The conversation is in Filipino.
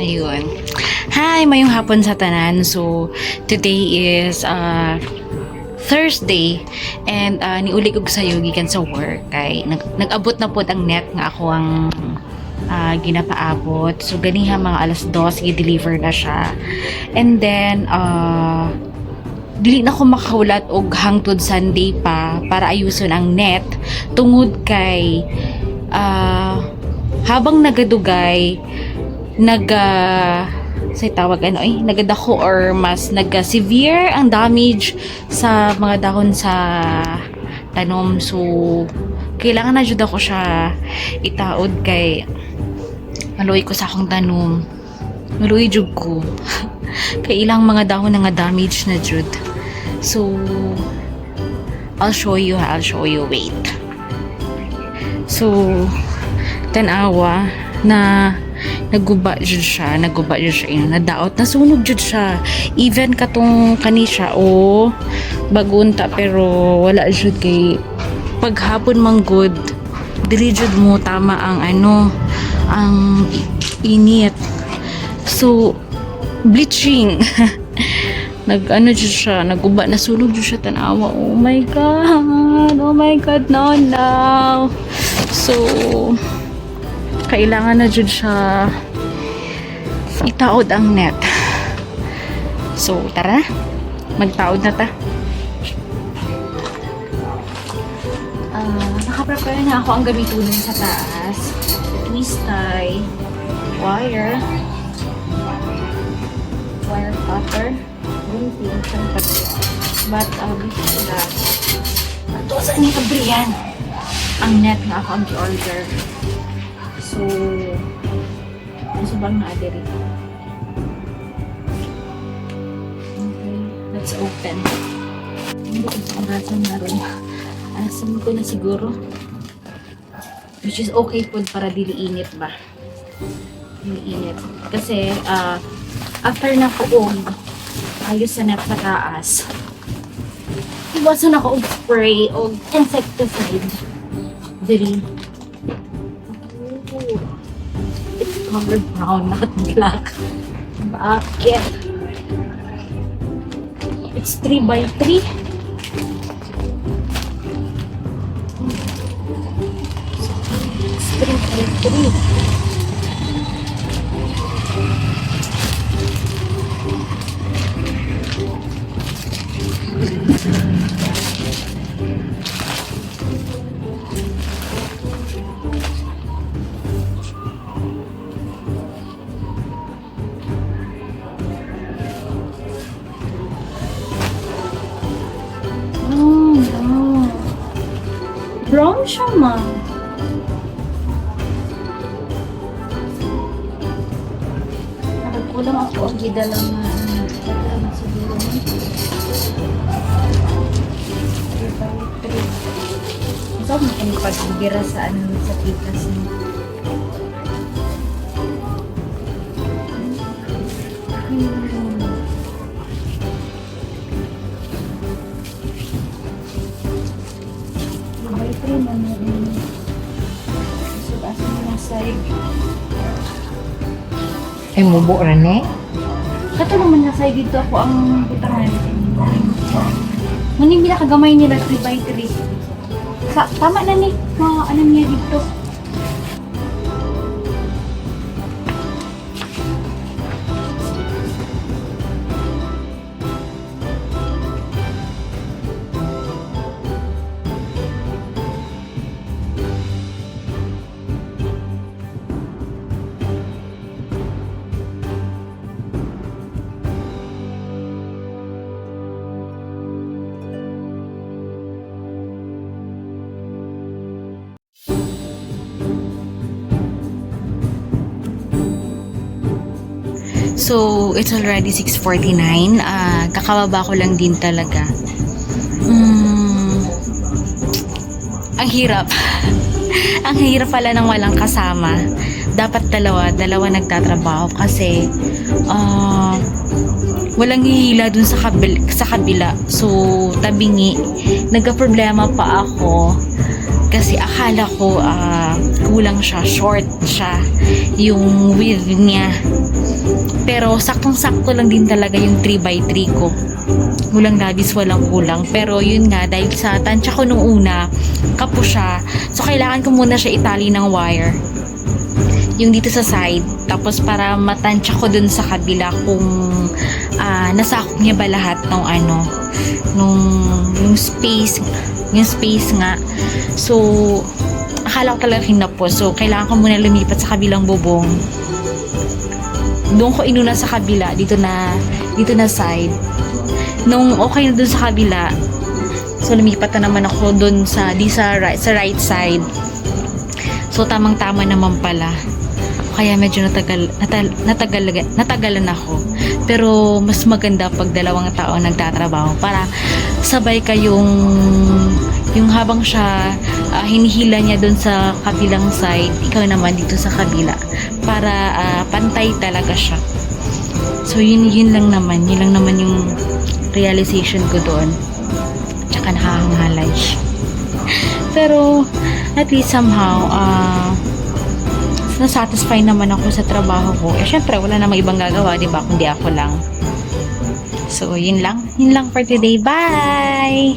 Ayun. Hi, mayong hapon sa tanan. So, today is uh, Thursday and uh, niuli ko sa gikan sa work kay nag, nag-abot na po ang net nga ako ang uh, ginapaabot. So, ganiha mga alas 2 i-deliver na siya. And then, uh, dili na ko makahulat og hangtod Sunday pa para ayuson ang net tungod kay ah, habang nagadugay naga sa tawag ano ay nagadako or mas naga severe ang damage sa mga dahon sa tanom. So kailangan na jud ako siya itaod kay maluoy ko sa akong tanom. Maluoy jud ko. Kay ilang mga dahon na nga damage na jud so I'll show you I'll show you. Wait. So tanawa na naguba jud siya naguba jud siya yun nadaot. Nasunog jud siya. Even katong kani siya o bagunta pero wala jud kay paghapon man good dili jud mo tama ang ano ang init. So bleaching. Nag ano jud siya naguba nasunog jud siya tanawa. Oh my god oh my god no no. So kailangan na jud siya itaod ang net. So tara magtaod na ta. Ah, nakaprepare na ako. Ang gamitunan sa taas. Twist tie wire. Wire cutter gunting syempre but uh, before that. Ito sa ni kabriyan ang net na ako ang order so gusto bang na diri okay let's open. Hindi ko sa orasan na rin alasan ko na siguro? Which is okay po para dili init ba? Dili init. Kasi ah after na ko og ayos net sa taas iwasan ako og spray og insecticide. Dili it's colored brown not black. Bakit? It's 3 by 3 it's 3 by 3 Brown siya, ma'am. Nagkulang ako ang gidala nga. Ano siguro three. Ito mo kung pagbira sa ano sa pitas mo. Hmm. Ay, mubo ra ne. Kato naman na side dito ako ang butangan. Muning binakagamay nila 3 by 3 Sa, tama na ni. Mga ano niya dito. So, it's already 6.49. Ah, kakababa ko lang din talaga. Mm, ang hirap. ang hirap pala ng walang kasama. Dapat dalawa, dalawa nagtatrabaho kasi ah, walang hihila dun sa, kabil, sa kabila. So, tabingi. Nagka-problema pa ako Kasi akala ko ah, kulang siya, short siya yung width niya. Pero saktong-sakto lang din talaga yung 3x3 ko. Walang labis, walang kulang. Pero yun nga, dahil sa tansya ko nung una, kapo siya. So, kailangan ko muna siya itali ng wire. Yung dito sa side. Tapos, para matansya ko dun sa kabila kung ah, nasakop niya ba lahat ng ano, nung yung space, yung space nga. So, akala ko talaga kinapo. So, kailangan ko muna lumipat sa kabilang bubong. Doon ko inuna sa kabila, dito na, dito na side. Nung okay na doon sa kabila, so lumipat na naman ako doon sa, di sa right, sa right side. So, tamang-tama naman pala. Kaya medyo natagal, natal, natagal, natagalan ako. Pero mas maganda pag dalawang tao nagtatrabaho para sabay kayong yung habang siya ah, hinihila niya doon sa kabilang side, ikaw naman dito sa kabila para ah, pantay talaga siya. So yun yun lang naman, yun lang naman yung realization ko doon. Tsaka nakakangalay siya. Pero at least somehow ah nasatisfy naman ako sa trabaho ko. Eh, syempre, wala namang ibang gagawa, di ba? Kundi ako lang. So, yun lang. Yun lang for today. Bye!